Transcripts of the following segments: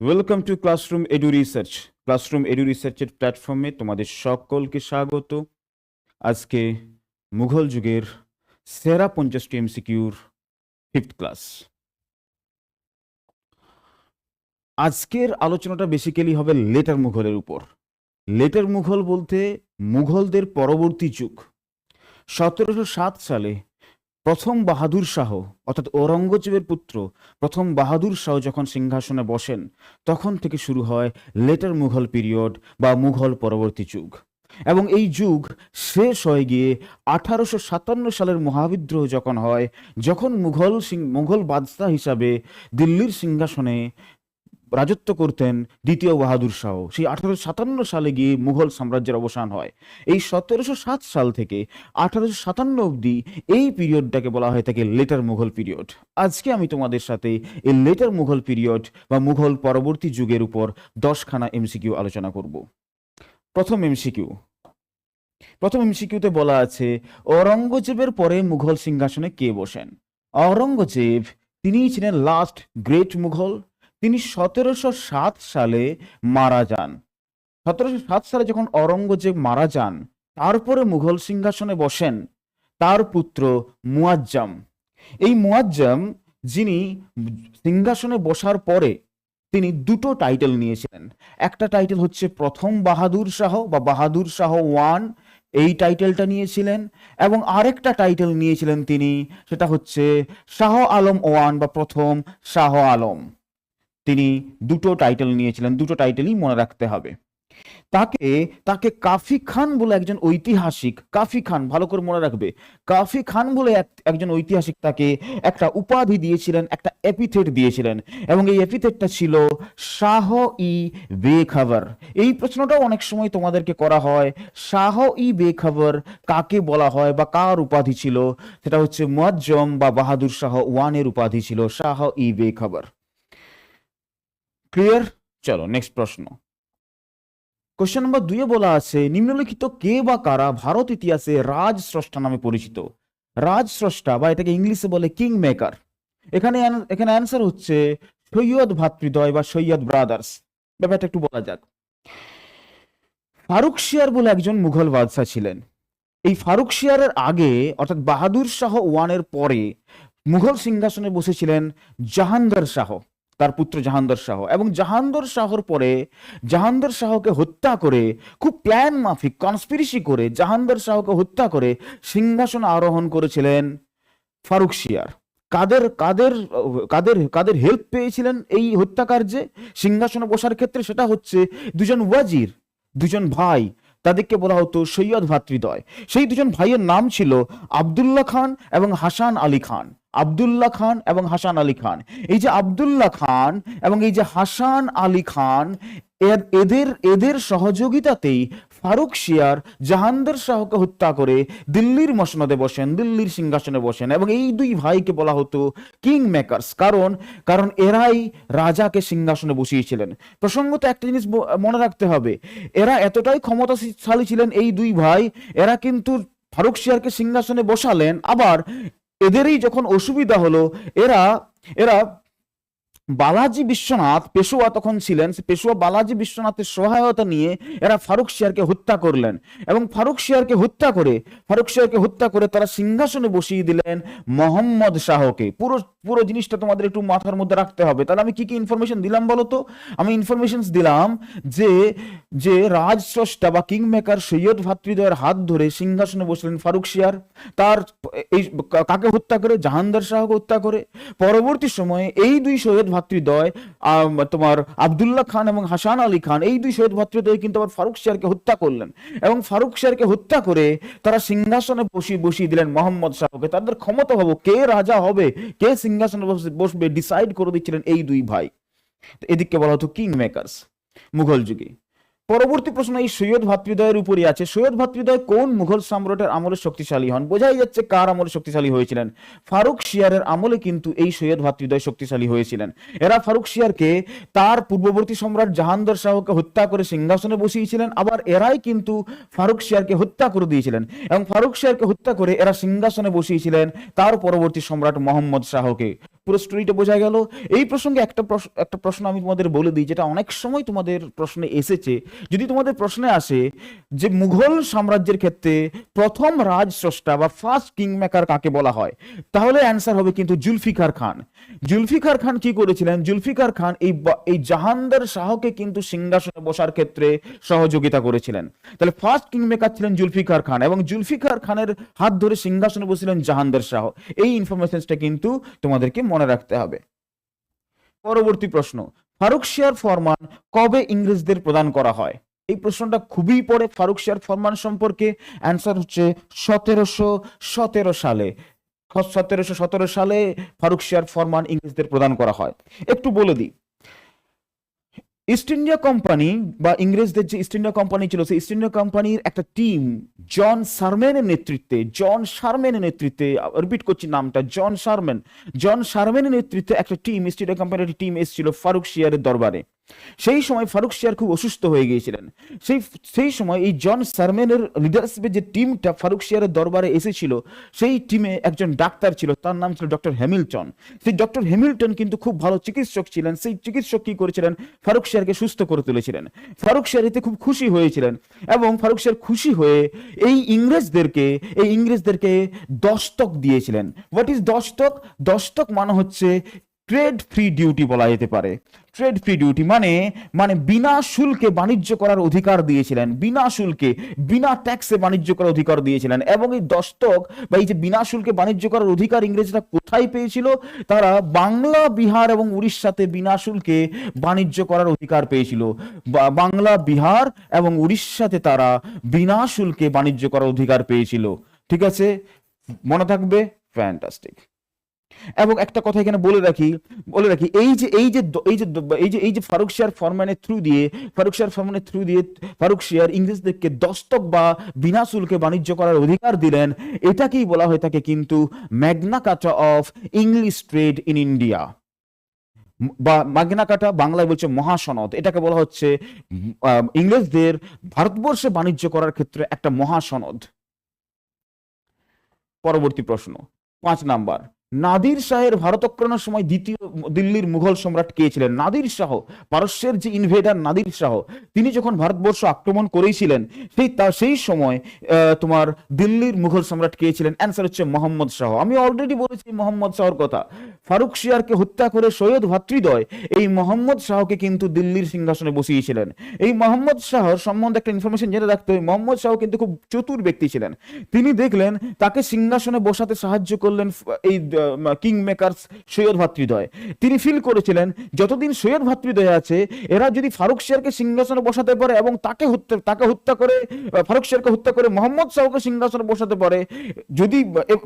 Welcome to classroom edu research classroom edu রিসার্চের প্ল্যাটফর্মে তোমাদের সকলকে স্বাগত। আজকে মুঘল যুগের সেরা পঞ্চাশটি এমসিকিউর ফিফথ ক্লাস আজকের আলোচনাটা বেসিক্যালি হবে লেটার মুঘলের উপর। লেটার মুঘল বলতে মুঘলদের পরবর্তী যুগ। সতেরোশো সাত সালে প্রথম বাহাদুর শাহ, অর্থাৎ ঔরঙ্গজেবের পুত্র, প্রথম বাহাদুর শাহ যখন সিংহাসনে বসেন, তখন থেকে শুরু হয় লেটার মুঘল পিরিয়ড বা মুঘল পরবর্তী যুগ। এবং এই যুগ শেষ হয়ে গিয়ে আঠারোশো সাতান্ন সালের মহাবিদ্রোহ যখন হয়, যখন মুঘল মুঘল বাদশাহ হিসাবে দিল্লির সিংহাসনে রাজত্ব করতেন দ্বিতীয় বাহাদুর শাহ। সেই আঠারোশো সাতান্ন সালে গিয়ে মুঘল সাম্রাজ্যের অবসান হয়। এই সতেরোশো সাত সাল থেকে আঠারোশো সাতান্ন অবধি এই পিরিয়ডটাকে বলা হয় থাকে লেটার মুঘল পিরিয়ড আজকে আমি তোমাদের সাথে এই লেটার মুঘল পিরিয়ড বা মুঘল পরবর্তী যুগের উপর দশখানা এমসিকিউ আলোচনা করব। প্রথম এমসিকিউ প্রথম এমসিকিউতে বলা আছে ঔরঙ্গজেবের পরে মুঘল সিংহাসনে কে বসেন? ঔরঙ্গজেব তিনিই ছিলেন লাস্ট গ্রেট মুঘল। তিনি সতেরোশো সাত সালে মারা যান। সতেরোশো সাত সালে যখন ঔরঙ্গজেব মারা যান, তারপরে মুঘল সিংহাসনে বসেন তার পুত্র মুয়াজ্জাম। এই মুয়াজ্জাম, যিনি সিংহাসনে বসার পরে তিনি দুটো টাইটেল নিয়েছিলেন। একটা টাইটেল হচ্ছে প্রথম বাহাদুর শাহ বা বাহাদুর শাহ ওয়ান, এই টাইটেলটা নিয়েছিলেন। এবং আরেকটা টাইটেল নিয়েছিলেন তিনি, সেটা হচ্ছে শাহ আলম ওয়ান বা প্রথম শাহ আলম। তিনি দুটো টাইটেল নিয়েছিলেন, দুটো টাইটেলই মনে রাখতে হবে। তাকে তাকে কাফি খান বলে একজন ঐতিহাসিক, কাফি খান, ভালো করে মনে রাখবে, কাফি খান বলে এক- একজন ঐতিহাসিক তাকে একটা উপাধি দিয়েছিলেন, একটা এপিথেট দিয়েছিলেন, এবং এই এপিথেটটা ছিল শাহ ই বেখবর। এই প্রশ্নটাও অনেক সময় তোমাদেরকে করা হয়, শাহ ই বেখবর কাকে বলা হয় বা কার উপাধি ছিল? সেটা হচ্ছে মুয়াজ্জম বা বাহাদুর শাহ ওয়ানের উপাধি ছিল, শাহ ই বেখবর। ক্লিয়ার চলো নেক্সট প্রশ্ন। কোশ্চেন নম্বর দুইয়ে বলা আছে নিম্নলিখিত কে বা কারা ভারত ইতিহাসে রাজ স্রষ্টা নামে পরিচিত? রাজ স্রষ্টা বা এটাকে ইংলিশে বলে কিং মেকার এখানে এখানে অ্যান্সার হচ্ছে সৈয়দ ভাতৃদ্বয় বা সৈয়দ ব্রাদার্স ব্যাপারটা একটু বলা যাক। ফারুক শিয়ার বলে একজন মুঘল বাদশাহ ছিলেন। এই ফারুক শিয়ারের আগে অর্থাৎ বাহাদুর শাহ ওয়ানের পরে মুঘল সিংহাসনে বসেছিলেন জাহাঙ্গীর শাহ। তার পুত্র জাহাঙ্গীর শাহ। এবং জাহাঙ্গীর শাহর পরে জাহাঙ্গীর শাহকে হত্যা করে, খুব প্ল্যান মাফিক কনস্পিরেসি করে জাহাঙ্গীর শাহকে হত্যা করে সিংহাসন আরোহণ করেছিলেন ফারুক শিয়ার। কাদের কাদের কাদের কাদের হেল্প পেয়েছিলেন এই হত্যাকার্যে? সিংহাসনে বসার ক্ষেত্রে সেটা হচ্ছে দুজন ওয়াজির, দুজন ভাই, তাদেরকে বলা হতো সৈয়দ ভাতৃদ্বয়। সেই দুজন ভাইয়ের নাম ছিল আবদুল্লাহ খান এবং হাসান আলী খান। আবদুল্লাহ খান এবং হাসান আলী খান। এই যে আবদুল্লাহ খান এবং এই যে হাসান আলী খান এদের এদের সহযোগিতাতেই ফারুক শিয়ার জাহাঙ্গীর শাহকে হত্যা করে দিল্লির মসনদে বসেন, দিল্লির সিংহাসনে বসেন এবং এই দুই ভাইকে বলা হতো কিং মেকার্স। কারণ কারণ এরাই রাজাকে সিংহাসনে বসিয়েছিলেন। প্রসঙ্গত একটা জিনিস মনে রাখতে হবে, এরা এতটাই ক্ষমতাশালী ছিলেন এই দুই ভাই, এরা কিন্তু ফারুক শিয়ারকে সিংহাসনে বসালেন, আবার এদেরই যখন অসুবিধা হলো এরা এরা বালাজি বিশ্বনাথ, পেশোয়া তখন ছিলেন পেশোয়া বালাজি বিশ্বনাথের সহায়তা নিয়ে এরা ফারুক শিয়ারকে হত্যা করলেন এবং ফারুক শিয়ারকে হত্যা করে, ফারুক শিয়ারকে হত্যা করে তারা সিংহাসনে বসিয়ে দিলেন মোহাম্মদ শাহকে। পুরো পুরো জিনিসটা তোমাদের একটু মাথার মধ্যে রাখতে হবে। তাহলে আমি কি কি ইনফরমেশন দিলাম বলো তো? আমি ইনফরমেশন দিলাম যে যে রাজস্রষ্টা বা কিং মেকার সৈয়দ ভাতৃদ্বয়ের হাত ধরে সিংহাসনে বসলেন ফারুক শিয়ার। তার, এই কাকে হত্যা করে? জাহাঙ্গীর শাহকে হত্যা করে। পরবর্তী সময়ে এই দুই সৈয়দ ভাতৃদ্বয় তোমার আবদুল্লাহ খান এবং হাসান আলী খান, এই দুই শহীদ ভাতৃদ্বয় কিন্তু আবার ফারুক শেয়ারকে হত্যা করলেন। এবং ফারুক শেয়ারকে হত্যা করে তারা সিংহাসনে বসিয়ে বসিয়ে দিলেন মোহাম্মদ শাহকে। তাদের ক্ষমতা হব কে রাজা হবে, কে সিংহাসনে বসবে ডিসাইড করে দিচ্ছিলেন এই দুই ভাই। এদিককে বলা হতো কিং মেকার্স মুঘল যুগে। পরবর্তী প্রশ্ন, এই সৈয়দ ভাতৃদ্বয়ের উপরই আছে। সৈয়দ ভাতৃদয় কোন মুঘল সম্রাটের আমলে শক্তিশালী হন? বোঝাই যাচ্ছে কার আমলে শক্তিশালী হয়েছিলেন। ফারুক শিয়ারের আমলে কিন্তু এই সৈয়দ ভাতৃদ্বয় শক্তিশালী হয়েছিলেন। এরা ফারুক শিয়ারকে তার পূর্ববর্তী সম্রাট জাহাঙ্গীর শাহকে হত্যা করে সিংহাসনে বসিয়েছিলেন। আবার এরাই কিন্তু ফারুক শিয়ারকে হত্যা করে দিয়েছিলেন এবং ফারুক শিয়ারকে হত্যা করে এরা সিংহাসনে বসিয়েছিলেন তার পরবর্তী সম্রাট মোহাম্মদ শাহকে। পুরো স্টোরিটা বোঝা গেল, এই প্রসঙ্গে একটা প্রশ্ন একটা প্রশ্ন আমি তোমাদের বলে দিই, যেটা অনেক সময় তোমাদের প্রশ্নে এসেছে। যদি তোমাদের প্রশ্নে আসে যে মুঘল সাম্রাজ্যের ক্ষেত্রে প্রথম রাজস্রষ্টা বা ফার্স্ট কিং মেকার কাকে বলা হয়, তাহলে অ্যান্সার হবে কিন্তু জুলফিকার খান। জুলফিকার খান কি করেছিলেন? জুলফিকার খান এই এই জাহানদার শাহকে কিন্তু সিংহাসনে বসার ক্ষেত্রে সহযোগিতা করেছিলেন। তাহলে ফার্স্ট কিং মেকার ছিলেন জুলফিকার খান এবং জুলফিকার খানের হাত ধরে সিংহাসনে বসেছিলেন জাহানদার শাহ। এই ইনফরমেশনটা কিন্তু তোমাদেরকে মনে রাখতে হবে। পরবর্তী প্রশ্ন ফারুক শিয়ার ফরমান কবে ইংরেজদের প্রদান করা হয়? এই প্রশ্নটা খুবই পড়ে ফারুক শিয়ার ফরমান সম্পর্কে। অ্যান্সার হচ্ছে সতেরোশো সতেরো সালে। সতেরোশো সতেরো সালে ফারুক শিয়ার ফরমান ইংরেজদের প্রদান করা হয়। একটু বলে দিই ইস্ট ইন্ডিয়া কোম্পানি বা ইংরেজদের যে ইস্ট ইন্ডিয়া কোম্পানি ছিল, সেই ইস্ট ইন্ডিয়া কোম্পানির একটা টিম জন সারমেনের নেতৃত্বে জন সারমেনের নেতৃত্বে রিপিট করছি নামটা জন সারমেন জন সারমেনের নেতৃত্বে একটা টিম ইস্ট ইন্ডিয়া কোম্পানির টিম এসেছিল ফারুক শিয়ারের দরবারে। সেই সময় ফারুক শিয়ার খুব অসুস্থ হয়ে গিয়েছিলেন। সেই সেই সময় এই জন শারম্যানের লিডারশিপে যে টিমটা ফারুক শিয়ারের দরবারে এসেছিল, সেই টিমে একজন ডাক্তার ছিল, তার নাম ছিল ডক্টর হ্যামিল্টন। সেই ডক্টর হ্যামিল্টন কিন্তু খুব ভালো চিকিৎসক ছিলেন, সেই চিকিৎসক কি করেছিলেন? ফারুক শিয়ারকে সুস্থ করে তুলেছিলেন। ফারুক শিয়ার এতে খুব খুশি হয়েছিলেন এবং ফারুক শিয়ার খুশি হয়ে এই ইংরেজদেরকে এই ইংরেজদেরকে দস্তক দিয়েছিলেন। হোয়াট ইজ দস্তক দস্তক মানে হচ্ছে ট্রেড ফ্রি ডিউটি বলা যেতে পারে। ট্রেড ফ্রি ডিউটি মানে মানে বিনা শুল্কে বাণিজ্য করার অধিকার দিয়েছিলেন। বিনা শুল্কে, বিনা ট্যাক্সে বাণিজ্য করার অধিকার দিয়েছিলেন। এবং এই দস্তক বা এই যে বিনা শুল্কে বাণিজ্য করার অধিকার ইংরেজরা কোথায় পেয়েছিল? তারা বাংলা, বিহার এবং উড়িষ্যাতে বিনা শুল্কে বাণিজ্য করার অধিকার পেয়েছিল। বাংলা, বিহার এবং উড়িষ্যাতে তারা বিনা শুল্কে বাণিজ্য করার অধিকার পেয়েছিল। ঠিক আছে? মনে থাকবে? ফ্যান্টাস্টিক এবং একটা কথা এখানে বলে রাখি বলে রাখি, এই যে এই যে এই যে এই যে এই যে ফারুক শিয়ার ফরম্যানের থ্রু দিয়ে, ফারুক শিয়ার ফরম্যানের থ্রু দিয়ে, ফারুক শিয়ার ইংরেজদেরকে দস্তক বা বিনা শুল্কে বাণিজ্য করার অধিকার দিলেন, এটাকেই বলা হয়ে থাকে কিন্তু Magna Carta of English trade in India. বা মাগনা কাটা বাংলায় বলছে মহাসনদ, এটাকে বলা হচ্ছে ইংরেজদের ভারতবর্ষে বাণিজ্য করার ক্ষেত্রে একটা মহাসনদ। পরবর্তী প্রশ্ন, পাঁচ নাম্বার নাদির শাহের ভারত আক্রমণের সময় দ্বিতীয় দিল্লির মুঘল সম্রাট কে ছিলেন? নাদির শাহ, পারস্যের যে ইনভেডার নাদির শাহ, তিনি যখন ভারতবর্ষ আক্রমণ করেছিলেন, সেই তা, সেই সময় তোমার দিল্লির মুঘল সম্রাট কে ছিলেন? অ্যান্সার হচ্ছে মোহাম্মদ শাহ। আমি অলরেডি বলেছি মোহাম্মদ শাহর কথা। ফারুক শিয়ারকে হত্যা করে সৈয়দ ভাতৃদ্বয় এই মোহাম্মদ শাহকে কিন্তু দিল্লির সিংহাসনে বসিয়েছিলেন। এই মোহাম্মদ শাহর সম্বন্ধে একটা ইনফরমেশন জেনে রাখতে হবে। মোহাম্মদ শাহ কিন্তু খুব চতুর ব্যক্তি ছিলেন। তিনি দেখলেন, তাকে সিংহাসনে বসাতে সাহায্য করলেন এই কিং মেকার্স সৈয়দ ভাতৃদ্বয়। তিনি ফিল করেছিলেন, যতদিন সৈয়দ ভাতৃদ্বয় আছে, এরা যদি ফারুক শিয়ারকে সিংহাসনে বসাতে পারে এবং তাকে হত্যা তাকে হত্যা করে ফারুক শিয়ারকে হত্যা করে মোহাম্মদ শাহকে সিংহাসনে বসাতে পারে, যদি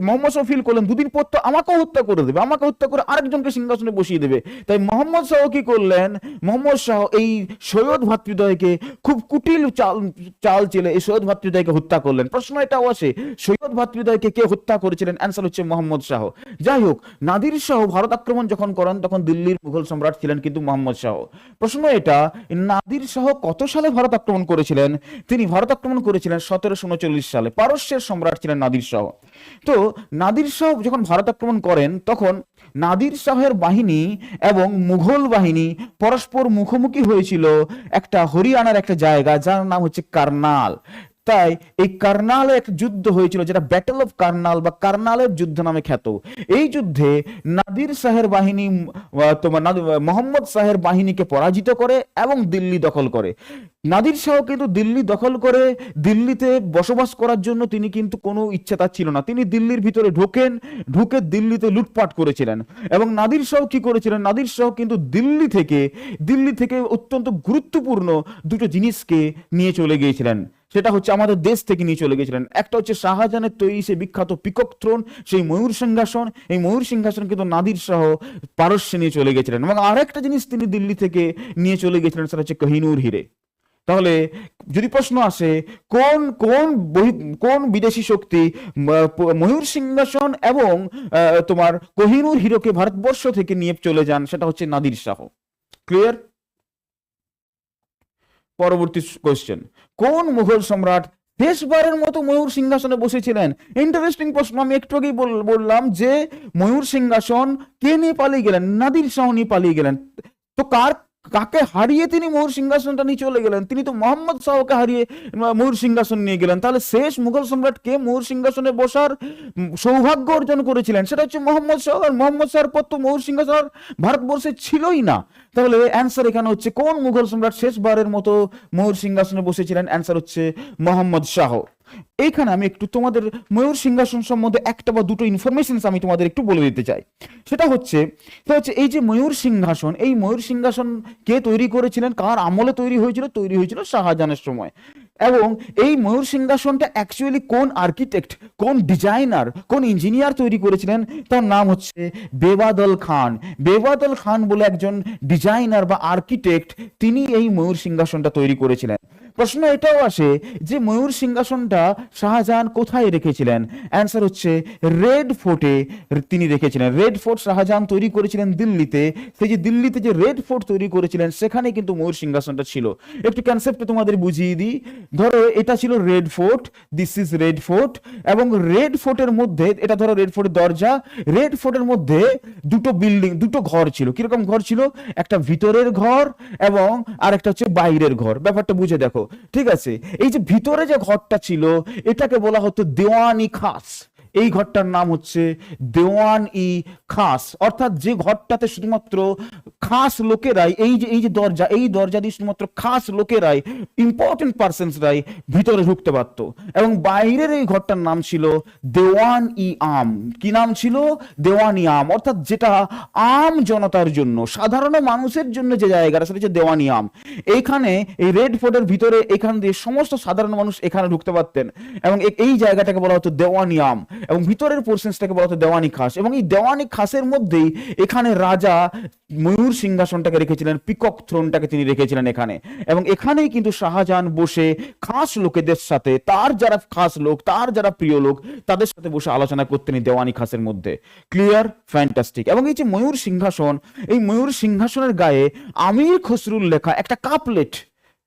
মোহাম্মদ শাহ ফিল করলেন, দুদিন পর তো আমাকেও হত্যা করে দেবে, আমাকে হত্যা করে আরেকজনকে সিংহাসনে বসিয়ে দেবে। তাই মোহাম্মদ শাহ কি করলেন, মোহাম্মদ শাহ এই সৈয়দ ভাতৃদ্বয়কে খুব কুটিল চাল চাল চেলে এই সৈয়দ ভাতৃদ্বয়কে হত্যা করলেন। প্রশ্ন এটাও আসে, সৈয়দ ভাতৃদ্বয়কে কে হত্যা করেছিলেন? অ্যান্সার হচ্ছে মোহাম্মদ শাহ। যাই হোক, নাদির শাহ ভারত আক্রমণ যখন করেন, তখন দিল্লির মুঘল সম্রাট ছিলেন কিন্তু মোহাম্মদ শাহ। প্রশ্ন এটা, নাদির শাহ কত সালে ভারত আক্রমণ করেছিলেন? তিনি ভারত আক্রমণ করেছিলেন সতেরোশো উনচল্লিশ সালে। পারস্যের সম্রাট ছিলেন নাদির শাহ। তো, নাদির শাহ যখন ভারত আক্রমণ করেন, তখন নাদির শাহের বাহিনী এবং মুঘল বাহিনী পরস্পর মুখোমুখি হয়েছিল একটা হরিয়ানার একটা জায়গা, যার নাম হচ্ছে কার্নাল। তাই এই কার্নালে এক যুদ্ধ হয়েছিল, যেটা ব্যাটল অফ কার্নাল বা কার্নালের যুদ্ধ নামে খ্যাত। এই যুদ্ধে নাদির শাহের বাহিনী তোমার মোহাম্মদ শাহের বাহিনীকে পরাজিত করে এবং দিল্লি দখল করে। নাদির শাহ কিন্তু দিল্লি দখল করে, দিল্লিতে বসবাস করার জন্য তিনি কিন্তু কোনো ইচ্ছা তার ছিল না। তিনি দিল্লির ভিতরে ঢোকেন, ঢুকে দিল্লিতে লুটপাট করেছিলেন। এবং নাদির শাহ কি করেছিলেন? নাদির শাহ কিন্তু দিল্লি থেকে দিল্লি থেকে অত্যন্ত গুরুত্বপূর্ণ দুটো জিনিসকে নিয়ে চলে গিয়েছিলেন। সেটা হচ্ছে আমাদের দেশ থেকে নিয়ে চলে গেছিলেন। একটা হচ্ছে শাহজাহানের তৈরি সে বিখ্যাত পিকক থ্রোন, সেই ময়ূর সিংহাসন। এই ময়ূর সিংহাসন কিন্তু নাদির শাহ পারস্যে নিয়ে চলে গেছিলেন এবং আরেকটা জিনিস তিনি দিল্লি থেকে নিয়ে চলে গেছিলেন, সেটা হচ্ছে কহিনুর হিরে। তাহলে যদি প্রশ্ন আসে, কোন কোন কোন বিদেশি শক্তি ময়ূর সিংহাসন এবং তোমার কোহিনুর হিরোকে ভারতবর্ষ থেকে নিয়ে চলে যান, সেটা হচ্ছে নাদির শাহ। ক্লিয়ার? পরবর্তী কোশ্চেন কোন মুঘল সম্রাট শেষবারের মতো ময়ূর সিংহাসনে বসেছিলেন? ইন্টারেস্টিং প্রশ্ন, আমি একটু আগেই বললাম যে ময়ূর সিংহাসন কে নিয়ে পালিয়ে গেলেন? নাদির শাহ নিয়ে পালিয়ে গেলেন। তো কার, কাকে হারিয়ে তিনি ময়ূর সিংহাসনটা নিয়ে চলে গেলেন? তিনি তো মোহাম্মদ শাহকে হারিয়ে ময়ূর সিংহাসন নিয়ে গেলেন। তাহলে শেষ মুঘল সম্রাট কে ময়ূর সিংহাসনে বসার সৌভাগ্য অর্জন করেছিলেন? সেটা হচ্ছে মোহাম্মদ শাহ। আর মোহাম্মদ শাহর পর তো ময়ূর সিংহাসন ভারতবর্ষে ছিলই না। তাহলে অ্যান্সার এখানে হচ্ছে, কোন মুঘল সম্রাট শেষবারের মতো ময়ূর সিংহাসনে বসেছিলেন? অ্যান্সার হচ্ছে মোহাম্মদ শাহ। এইখানে আমি একটু তোমাদের ময়ূর সিংহাসন সম্বন্ধে একটা বা দুটো ইনফরমেশন আমি তোমাদের একটু বলে দিতে চাই। সেটা হচ্ছে সেটা হচ্ছে এই যে ময়ূর সিংহাসন, এই ময়ূর সিংহাসন কে তৈরি করেছিলেন, কার আমলে তৈরি হয়েছিল তৈরি হয়েছিল শাহজাহানের সময়। এবং এই ময়ূর সিংহাসনটা অ্যাকচুয়ালি কোন আর্কিটেক্ট কোন ডিজাইনার কোন ইঞ্জিনিয়ার তৈরি করেছিলেন, তার নাম হচ্ছে বেবাদল খান। বেবাদল খান বলে একজন ডিজাইনার বা আর্কিটেক্ট তিনি এই ময়ূর সিংহাসনটা তৈরি করেছিলেন। প্রশ্ন এটাও আসে যে ময়ূর সিংহাসনটা শাহজাহান কোথায় রেখেছিলেন? অ্যান্সার হচ্ছে রেড ফোর্টে তিনি রেখেছিলেন। রেড ফোর্ট শাহজাহান তৈরি করেছিলেন দিল্লিতে। সেই যে দিল্লিতে যে রেড ফোর্ট তৈরি করেছিলেন, সেখানে কিন্তু ময়ূর সিংহাসনটা ছিল। একটু কনসেপ্ট তোমাদের বুঝিয়ে দিই। ধরো, এটা ছিল Red Fort this is Red Fort এবং রেড ফোর্টের মধ্যে, এটা ধরো রেড ফোর্টের দরজা রেড ফোর্টের মধ্যে দুটো বিল্ডিং দুটো ঘর ছিল। কীরকম ঘর ছিল? একটা ভিতরের ঘর এবং আরেকটা হচ্ছে বাইরের ঘর। ব্যাপারটা বুঝে দেখো। ঠিক আছে? এই যে ভিতরে যে ঘরটা ছিল এটাকে বলা হতো দেওয়ানি খাস। এই ঘরটার নাম হচ্ছে দেওয়ান ই খাস। অর্থাৎ যে ঘরটাতে শুধুমাত্র খাস লোকেরাই, এই যে এই যে দরজা, এই দরজা দিয়ে শুধুমাত্র খাস লোকেরাই ইম্পর্টেন্ট পার্সনসরাই ভিতরে ঢুকতে পারত এবং বাইরের এই ঘরটার নাম ছিল দেওয়ান ই আম। কি নাম ছিল? দেওয়ান ই আম। অর্থাৎ যেটা আম জনতার জন্য, সাধারণ মানুষের জন্য যে জায়গাটা, সেটা হচ্ছে দেওয়ানি আম। এখানে এই রেড ফোর্টের ভিতরে এখান দিয়ে সমস্ত সাধারণ মানুষ এখানে ঢুকতে পারতেন। এবং এই জায়গাটাকে বলা হতো দেওয়ানি আম। এবং ভিতরের পোর্শনসটাকে বলা হতো দেওয়ানি খাস। এবং এই দেওয়ানি খাসের মধ্যেই এখানে রাজা ময়ূর সিংহাসনটাকে রেখেছিলেন, পিকক থ্রোনটাকে তিনি রেখেছিলেন এখানে। এবং এখানেই কিন্তু শাহজাহান বসে খাস লোকেদের সাথে, তার যারা খাস লোক, তার যারা প্রিয় লোক, তাদের সাথে বসে আলোচনা করতেন এই দেওয়ানি খাসের মধ্যে। ক্লিয়ার ফ্যান্টাস্টিক এবং এই যে ময়ূর সিংহাসন, এই ময়ূর সিংহাসনের গায়ে আমির খসরুল লেখা একটা কাপলেট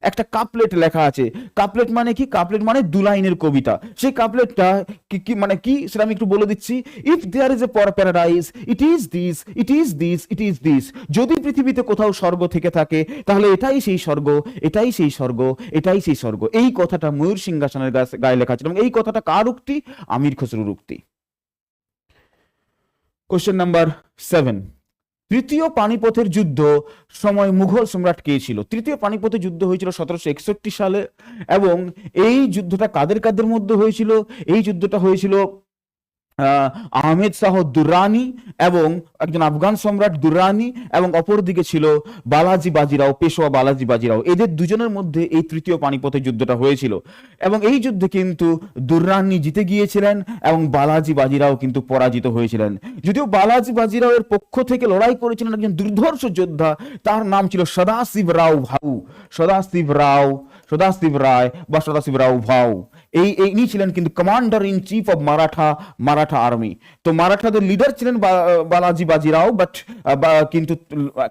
একটা কাপলেট লেখা আছে। কাপলেট মানে কি? কাপলেট মানে দু লাইনের কবিতা। সেই কাপলেটটা কি মানে কি? সেটা আমি একটু বলে দিচ্ছি। ইফ দেয়ার ইজ এ পর paradise it is this it is this it is this যদি পৃথিবীতে কোথাও স্বর্গ থেকে থাকে, তাহলে এটাই সেই স্বর্গ, এটাই সেই স্বর্গ, এটাই সেই স্বর্গ। এই কথাটা ময়ূর সিংহাসনের গায়ে- লেখা ছিল এবং এই কথাটা কার উক্তি? আমির খসরুর উক্তি। কোশ্চেন নাম্বার সেভেন তৃতীয় পানিপথের যুদ্ধ সময় মুঘল সম্রাট কে ছিল? তৃতীয় পানিপথের যুদ্ধ হয়েছিল সতেরোশো একষট্টি সালে এবং এই যুদ্ধটা কাদের কাদের মধ্যে হয়েছিল? এই যুদ্ধটা হয়েছিল আহমেদ শাহ দুরানি এবং একজন আফগান সম্রাট দুরানি এবং অপরদিকে ছিল বালাজি বাজিরাও, পেশোয়া বালাজি বাজিরাও। এদের দুজনের মধ্যে এই তৃতীয় পানিপথের যুদ্ধটা হয়েছিল। এবং এই যুদ্ধে কিন্তু দুর্রানি জিতে গিয়েছিলেন এবং বালাজি বাজিরাও কিন্তু পরাজিত হয়েছিলেন। যদিও বালাজি বাজিরাও এর পক্ষ থেকে লড়াই করেছিলেন একজন দুর্ধর্ষ যোদ্ধা, তার নাম ছিল সদাশিব রাও ভাউ। সদাশিব রাও সদাশিব রায় বা সদাশিব রাও ভাউ। এই ইনি ছিলেন কিন্তু commander in chief of Maratha Maratha army তো মারাঠাদের লিডার ছিলেন বালাজি বাজিরাও বাট কিন্তু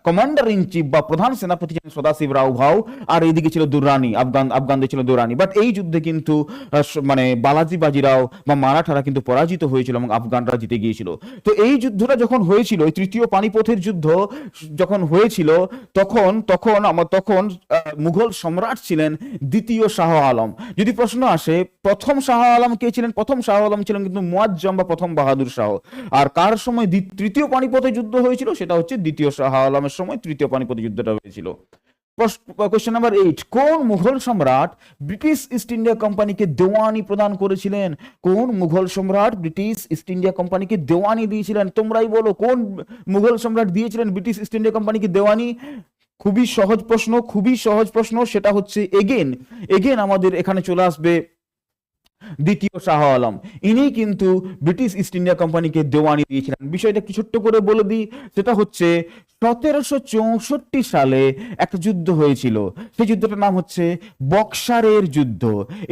কমান্ডার ইন চিফ বা প্রধান সেনাপতি ছিলেন সদাশিব রাও ভাও, আর এইদিকে ছিল দুরানি, আফগান, আফগানদের ছিল দুরানি। বাট এই যুদ্ধে কিন্তু মানে বালাজি বাজিরাও বা মারাঠারা কিন্তু পরাজিত হয়েছিল এবং আফগানরা জিতে গিয়েছিল। তো এই যুদ্ধটা যখন হয়েছিল, এই তৃতীয় পানিপথের যুদ্ধ যখন হয়েছিল, তখন তখন আমার তখন মুঘল সম্রাট ছিলেন দ্বিতীয় শাহ আলম। যদি প্রশ্ন আসে প্রথম শাহ আলম কে ছিলেন? প্রথম শাহ আলম ছিলেন কিন্তু মুয়াজ্জম বা প্রথম বাহাদুর শাহ। আর কার সময় তৃতীয় পানিপথে যুদ্ধ হয়েছিল? সেটা হচ্ছে দ্বিতীয় শাহ আলমের সময় তৃতীয় পানিপথে যুদ্ধটা হয়েছিল। কোশ্চেন নাম্বার এইট কোন মুঘল সম্রাট ব্রিটিশ ইস্ট ইন্ডিয়া কোম্পানিকে দেওয়ানি প্রদান করেছিলেন? কোন মুঘল সম্রাট ব্রিটিশ ইস্ট ইন্ডিয়া কোম্পানিকে দেওয়ানি দিয়েছিলেন? তোমরাই বলো, কোন মুঘল সম্রাট দিয়েছিলেন ব্রিটিশ ইস্ট ইন্ডিয়া কোম্পানিকে দেওয়ানি? খুবই সহজ প্রশ্ন, খুবই সহজ প্রশ্ন, সেটা হচ্ছে এগেন। এগেন আমাদের এখানে চলে আসবে। দ্বিতীয় শাহ আলম। ইনি কিন্তু ব্রিটিশ ইস্ট ইন্ডিয়া কোম্পানিকে দেওয়ানি দিয়েছিলেন। বিষয়টা কি ছোট্ট করে বলে দিই, সেটা হচ্ছে সতেরোশো চৌষট্টি সালে একটা যুদ্ধ হয়েছিল। সেই যুদ্ধটার নাম হচ্ছে বক্সারের যুদ্ধ।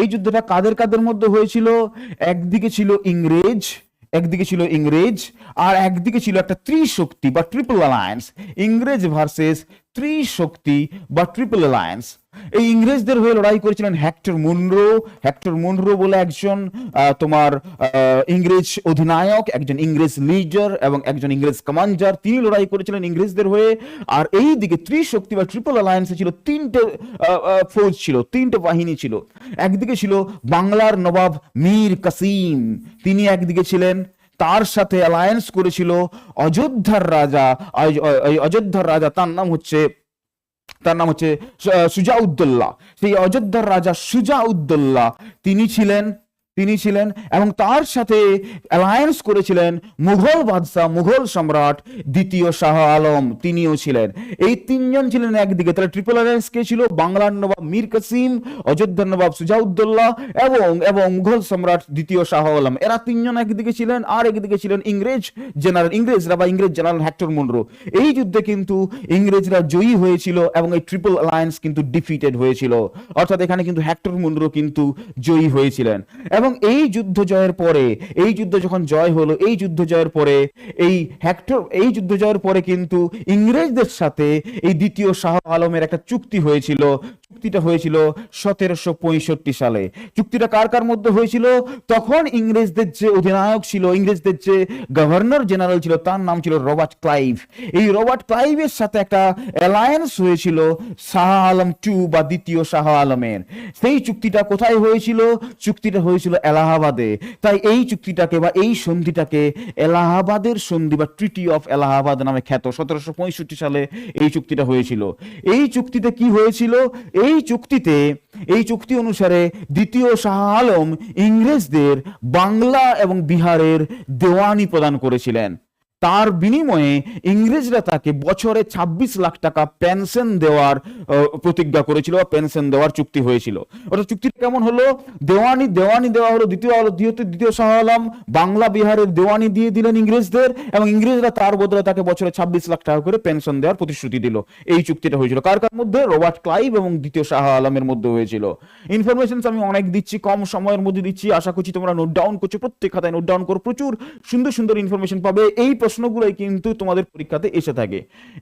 এই যুদ্ধটা কাদের কাদের মধ্যে হয়েছিল? একদিকে ছিল ইংরেজ, একদিকে ছিল ইংরেজ, আর একদিকে ছিল একটা ত্রিশক্তি বা ট্রিপল অ্যালায়েন্স, ইংরেজ ভার্সেস ত্রিশক্তি বা ট্রিপল অ্যালায়েন্স এই ইংরেজদের হয়ে লড়াই করেছিলেন হ্যাক্টর মুনরো হ্যাক্টর মুনরো বলে একজন তোমার ইংরেজ অধিনায়ক, একজন ইংরেজ লিডার এবং একজন ইংরেজ কমান্ডার তিনি লড়াই করেছিলেন ইংরেজদের হয়ে। আর এই দিকে ত্রিশক্তি বা ট্রিপল অ্যালায়েন্সে ছিল তিনটে ফৌজ ছিল, তিনটে বাহিনী ছিল। একদিকে ছিল বাংলার নবাব মীর কাসিম। তিনি একদিকে ছিলেন তার সাথে অ্যালায়েন্স করেছিল অযোধ্যার রাজা অযোধ্যার রাজা, তার নাম হচ্ছে, তার নাম হচ্ছে সুজা উদ্দোল্লা সেই অযোধ্যার রাজা সুজা উদ্দোল্লা তিনি ছিলেন তিনি ছিলেন এবং তার সাথে অ্যালায়েন্স করেছিলেন মুঘল বাদশাহ, মুঘল সম্রাট দ্বিতীয় শাহ আলম, তিনিও ছিলেন। এই তিনজন ছিলেন একদিকে। তাহলে ট্রিপল অ্যালায়েন্স কে ছিল? বাংলার নবাব মীর কাসিম, অযোধ্যার নবাব সুজাউদ্দৌল্লা এবং এবং মুঘল সম্রাট দ্বিতীয় শাহ আলম। এরা তিনজন একদিকে ছিলেন আর একদিকে ছিলেন ইংরেজ জেনারেল ইংরেজরা বা ইংরেজ জেনারেল হ্যাক্টর মুনরো। এই যুদ্ধে কিন্তু ইংরেজরা জয়ী হয়েছিল এবং এই ট্রিপল অ্যালায়েন্স কিন্তু ডিফিটেড হয়েছিল। অর্থাৎ এখানে কিন্তু হ্যাক্টর মুনরো কিন্তু জয়ী হয়েছিলেন। এবং এই যুদ্ধ জয়ের পরে, এই যুদ্ধ যখন জয় হলো, এই যুদ্ধ জয়ের পরে, এই হ্যাক্টর এই যুদ্ধ জয়ের পরে কিন্তু ইংরেজদের সাথে এই দ্বিতীয় শাহ আলমের একটা চুক্তি হয়েছিল। চুক্তিটা হয়েছিল সতেরোশো পঁয়ষট্টি সালে। চুক্তিটা কার কার মধ্যে হয়েছিল? তখন ইংরেজদের যে অধিনায়ক ছিল, ইংরেজদের যে গভর্নর জেনারেল ছিল, তার নাম ছিল রবার্ট ক্লাইভ। এই রবার্ট ক্লাইভের সাথে একটা অ্যালায়েন্স হয়েছিল শাহ আলম টু বা দ্বিতীয় শাহ আলমের। সেই চুক্তিটা কোথায় হয়েছিল? চুক্তিটা হয়েছিল এলাহাবাদে। তাই এই চুক্তিটাকে বা এই সন্ধিটাকে এলাহাবাদের সন্ধি বা ট্রিটি অফ এলাহাবাদ নামে খ্যাত। সতেরোশো পঁয়ষট্টি সালে এই চুক্তিটা হয়েছিল। এই চুক্তিতে কি হয়েছিল? এই চুক্তিতে, এই চুক্তি অনুসারে দ্বিতীয় শাহ আলম ইংরেজদের বাংলা এবং বিহারের দেওয়ানি প্রদান করেছিলেন। তার বিনিময়ে ইংরেজরা তাকে বছরে ২৬ লাখ টাকা পেনশন দেওয়ার প্রতিজ্ঞা করেছিল বা পেনশন দেওয়ার চুক্তি হয়েছিল। ওটা চুক্তিটা কেমন হলো? দেওয়ানি দেওয়ানি দেওয়া হলো, দ্বিতীয় আলো, দ্বিতীয় দ্বিতীয় শাহ আলম বাংলা, বিহারের দেওয়ানি দিয়ে দিলেন ইংরেজদের এবং ইংরেজরা তার বদলে তাকে বছরে ২৬ লাখ টাকা করে পেনশন দেওয়ার প্রতিশ্রুতি দিল। এই চুক্তিটা হয়েছিল। কার কার মধ্যে? রবার্ট ক্লাইভ এবং দ্বিতীয় শাহ আলমের মধ্যে হয়েছিল। ইনফরমেশন আমি অনেক দিচ্ছি, কম সময়ের মধ্যে দিচ্ছি। আশা করছি তোমরা নোট ডাউন করছ, প্রত্যেক খাতায় নোট ডাউন করো। প্রচুর সুন্দর সুন্দর ইনফরমেশন পাবে। এই প্রশ্নগুলোই কিন্তু তোমাদের পরীক্ষাতে এসে থাকে।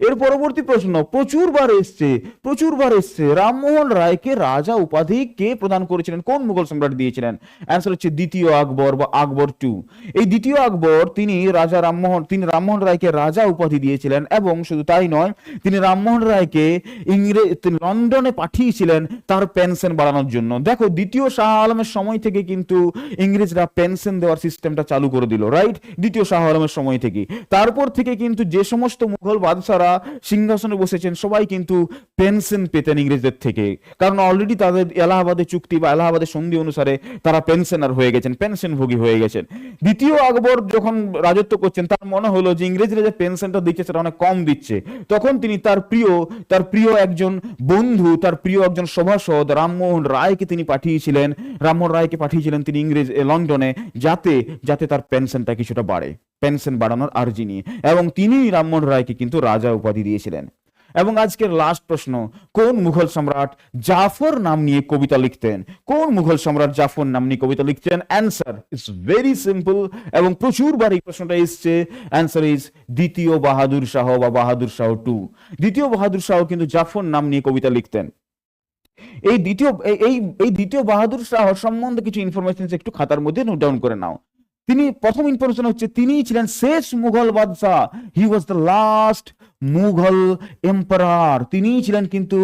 এর পরবর্তী প্রশ্ন, প্রচুরবার এসছে প্রচুরবার এসছে। রামমোহন রায়কে রাজা উপাধি কে প্রদান করেছিলেন? কোন মুঘল সম্রাট দিয়েছিলেন? অ্যান্সার হচ্ছে দ্বিতীয় আকবর বা আকবর টু এই দ্বিতীয় আকবর, তিনি রাজা রামমোহন, তিনি রামমোহন রায়কে রাজা উপাধি দিয়েছিলেন এবং শুধু তাই নয়, তিনি রামমোহন রায়কে ইংরেজ, লন্ডনে পাঠিয়েছিলেন তার পেনশন বাড়ানোর জন্য। দেখো, দ্বিতীয় শাহ আলমের সময় থেকে কিন্তু ইংরেজরা পেনশন দেওয়ার সিস্টেমটা চালু করে দিল রাইট দ্বিতীয় শাহ আলমের সময় থেকে। তারপর থেকে কিন্তু যে সমস্ত মুঘল বাদশারা সিংহাসনে বসেছেন, সবাই কিন্তু পেনশন পেতেন ইংরেজদের থেকে। কারণ অলরেডি তাদের এলাহাবাদের চুক্তি বা এলাহাবাদের সন্ধি অনুসারে তারা পেনশনার হয়ে গেছেন, পেনশনভোগী হয়ে গেছেন। দ্বিতীয় আকবর যখন রাজত্ব করছেন, তার মনে হলো যে ইংরেজরা যে পেনশনটা দিচ্ছে সেটা অনেক কম দিচ্ছে। তখন তিনি তার প্রিয় তার প্রিয় একজন বন্ধু, তার প্রিয় একজন সভাসদ রামমোহন রায়কে তিনি পাঠিয়েছিলেন। রামমোহন রায়কে পাঠিয়েছিলেন তিনি ইংরেজ লন্ডনে, যাতে যাতে তার পেনশনটা কিছুটা বাড়ে। পেনশন বাড়ানোর আর্জি নিয়ে এবং তিনি রামমোহন রায়কে কিন্তু রাজা উপাধি দিয়েছিলেন। এবং আজকের লাস্ট প্রশ্ন, কোন মুঘল সম্রাট জাফর নাম নিয়ে কবিতা লিখতেন? কোন মুঘল সম্রাট জাফর নাম নিয়ে কবিতা লিখতেন? অ্যান্সার ইজ ভেরি সিম্পল এবং প্রচুরবার এই প্রশ্নটা এসছে। অ্যান্সার ইজ দ্বিতীয় বাহাদুর শাহ বা বাহাদুর শাহ টু। দ্বিতীয় বাহাদুর শাহ কিন্তু জাফর নাম নিয়ে কবিতা লিখতেন। এই দ্বিতীয়, এই এই দ্বিতীয় বাহাদুর শাহ সম্বন্ধে কিছু ইনফরমেশন একটু খাতার মধ্যে নোট ডাউন করে নাও। তিনি প্রথম ইনফরমেশন হচ্ছে তিনি ছিলেন শেষ মুঘল বাদশাহ। He was the last Mughal emperor. তিনি ছিলেন কিন্তু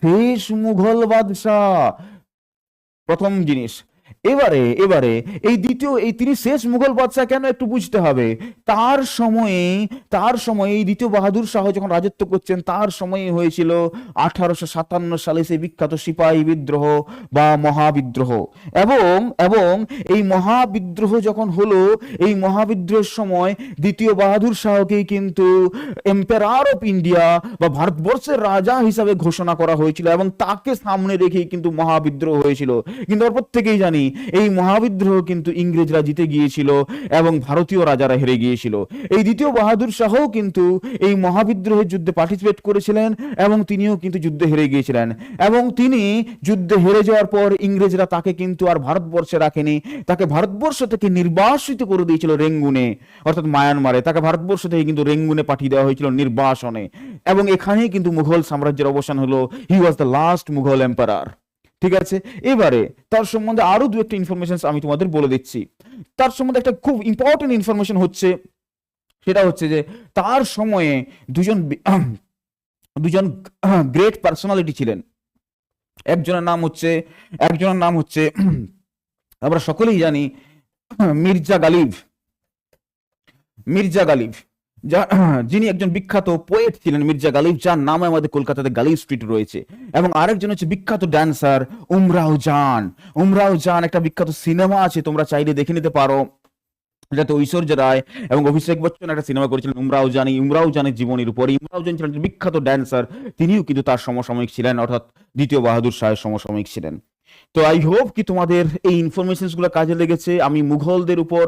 শেষ মুঘল বাদশাহ। প্রথম জিনিস এবারে এবারে, এই দ্বিতীয়, এই তিনি শেষ মুঘল বাদশাহ কেন একটু বুঝতে হবে? তার সময়ে তার সময়ে এই দ্বিতীয় বাহাদুর শাহ যখন রাজত্ব করছেন, তার সময়ে হয়েছিল আঠারোশো সাতান্ন সালে সেই বিখ্যাত সিপাহী বিদ্রোহ বা মহাবিদ্রোহ। এবং এবং এই মহাবিদ্রোহ যখন হলো, এই মহাবিদ্রোহের সময় দ্বিতীয় বাহাদুর শাহকেই কিন্তু এম্পায়ার অফ ইন্ডিয়া বা ভারতবর্ষের রাজা হিসাবে ঘোষণা করা হয়েছিল এবং তাকে সামনে রেখেই কিন্তু মহাবিদ্রোহ হয়েছিল। কিন্তু প্রত্যেকেই জানি এই মহাবিদ্রোহ কিন্তু ইংরেজরা জিতে গিয়েছিল এবং ভারতীয় রাজারা হেরে গিয়েছিল। এই দ্বিতীয় বাহাদুর শাহও কিন্তু এই মহাবিদ্রোহের যুদ্ধে পার্টিসিপেট করেছিলেন এবং তিনিও কিন্তু যুদ্ধে হেরে গিয়েছিলেন। এবং তিনি যুদ্ধে হেরে যাওয়ার পর ইংরেজরা তাকে কিন্তু আর ভারতবর্ষে রাখেনি। তাকে ভারতবর্ষ থেকে নির্বাসিত করে দিয়েছিল রেঙ্গুনে, অর্থাৎ মায়ানমারে। তাকে ভারতবর্ষ থেকে কিন্তু রেঙ্গুনে পাঠিয়ে দেওয়া হয়েছিল নির্বাসনে। এবং এখানেই কিন্তু মুঘল সাম্রাজ্যের অবসান হলো। He was the last Mughal emperor ঠিক আছে? এবারে, তার সম্বন্ধে আরও দু একটা ইনফরমেশন আমি তোমাদের বলে দিচ্ছি। তার সম্বন্ধে একটা খুব ইম্পর্টেন্ট ইনফরমেশন হচ্ছে, সেটা হচ্ছে যে, তার সময়ে দুজন দুজন গ্রেট পার্সোনালিটি ছিলেন। একজনের নাম হচ্ছে, একজনের নাম হচ্ছে, আমরা সকলেই জানি, মির্জা গালিব। মির্জা গালিব। যিনি একজন বিখ্যাত পোয়েট ছিলেন মির্জা গালিব, যার নামে আমাদের কলকাতাতে গালিব স্ট্রিট রয়েছে। এবং আরেকজন হচ্ছে বিখ্যাত ড্যান্সার উমরাও জান। উমরাও জান একটা বিখ্যাত সিনেমা আছে, তোমরা চাইলে দেখে নিতে পারো। যাতে ঐশ্বর্য রায় এবং অভিষেক বচ্চন একটা সিনেমা করেছিলেন উমরাও জানি। উমরাও জানের জীবনের উপর ইমরাও জান ছিলেন বিখ্যাত ড্যান্সার তিনিও কিন্তু তার সমসাময়িক ছিলেন, অর্থাৎ দ্বিতীয় বাহাদুর শাহের সমসাময়িক ছিলেন। তো আই হোপ কি তোমাদের এই ইনফরমেশনসগুলো কাজে লেগেছে। আমি মুঘলদের উপর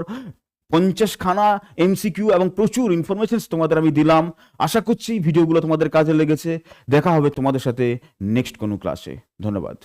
পঞ্চাশ খানা এমসিকিউ এবং প্রচুর ইনফরমেশন তোমাদের আমি দিলাম। আশা করছি ভিডিওগুলো তোমাদের কাজে লেগেছে। দেখা হবে তোমাদের সাথে নেক্সট কোনো ক্লাসে ধন্যবাদ।